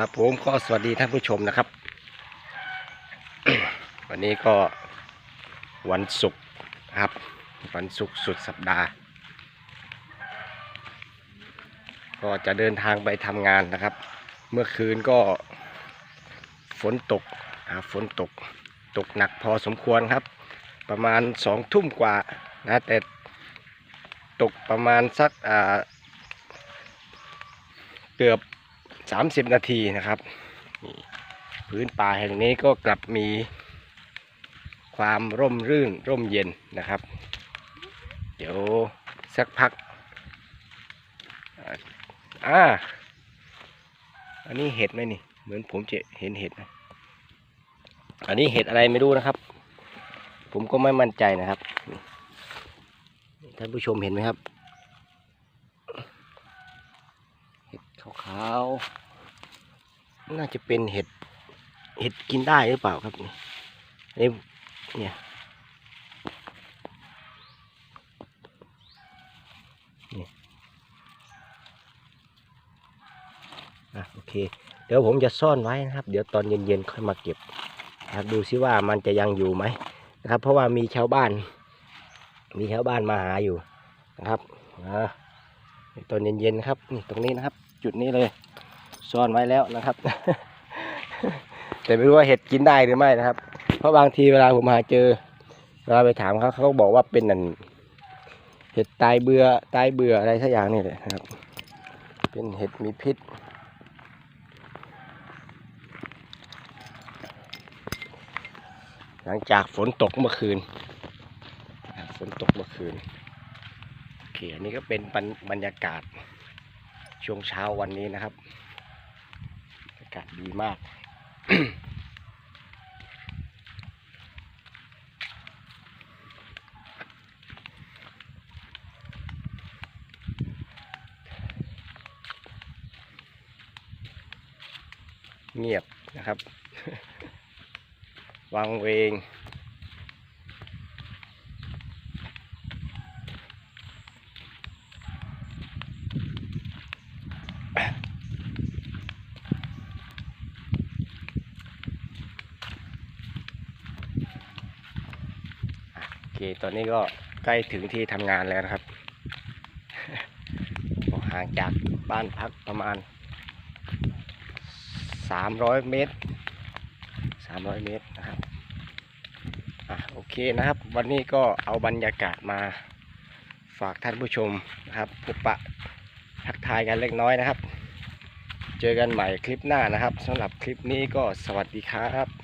ครับผมก็สวัสดีท่านผู้ชมนะครับ วันนี้ก็วันศุกร์ครับ วันศุกร์สุดสัปดาห์ ก็จะเดินทางไปทำงานนะครับ เมื่อคืนก็ฝนตกฝนตกตกหนักพอสมควรครับ ประมาณสองทุ่มกว่านะแต่ตกประมาณสักอ่าเกือบ 30 นาทีนะครับ พื้นป่าแห่งนี้ก็กลับมีความร่มรื่นร่มเย็นนะครับ เดี๋ยวสักพักอ่าอันนี้เห็ดไหมนี่ เหมือนผมจะเห็นเห็ดนะอันนี้เห็ดอะไรไม่รู้นะครับ ผมก็ไม่มั่นใจนะครับ ท่านผู้ชมเห็นไหมครับ ขาวๆน่าจะเป็นเห็ด เห็ดกินได้หรือเปล่าครับนี่เนี่ยนี่อะโอเค เดี๋ยวผมจะซ่อนไว้นะครับ เดี๋ยวตอนเย็นๆค่อยมาเก็บนะครับดูซิว่ามันจะยังอยู่ไหมนะครับ เพราะว่ามีชาวบ้าน มีชาวบ้านมาหาอยู่นะครับอ่าตอนเย็นๆนครับนี่ตรงนี้นะครับ จุดนี้เลยซ่อนไว้แล้วนะครับ แต่ไม่รู้ว่าเห็ดกินได้หรือไม่นะครับ เพราะบางทีเวลาผมหาเจอเวลาไปถามเขาเขาบอกว่าเป็นนั่นเห็ดตายเบื่อตายเบื่ออะไรสักอย่างนี่แหละนะครับ เป็นเห็ดมีพิษ หลังจากฝนตกเมื่อคืนฝนตกเมื่อคืนโอเคอันนี้ก็เป็นบรรยากาศ ช่วงเช้าวันนี้นะครับ อากาศดีมาก เงียบนะครับวังเวง โอ เค ตอนนี้ก็ใกล้ถึงที่ทำงานแล้วนะครับ ห่างจากบ้านพักประมาณ 300 เมตร 300 เมตรนะครับอะโอเคนะครับ วันนี้ก็เอาบรรยากาศมาฝากท่านผู้ชมนะครับพบปะทักทายกันเล็กน้อยนะครับ เจอกันใหม่คลิปหน้านะครับสำหรับคลิปนี้ก็สวัสดีครับ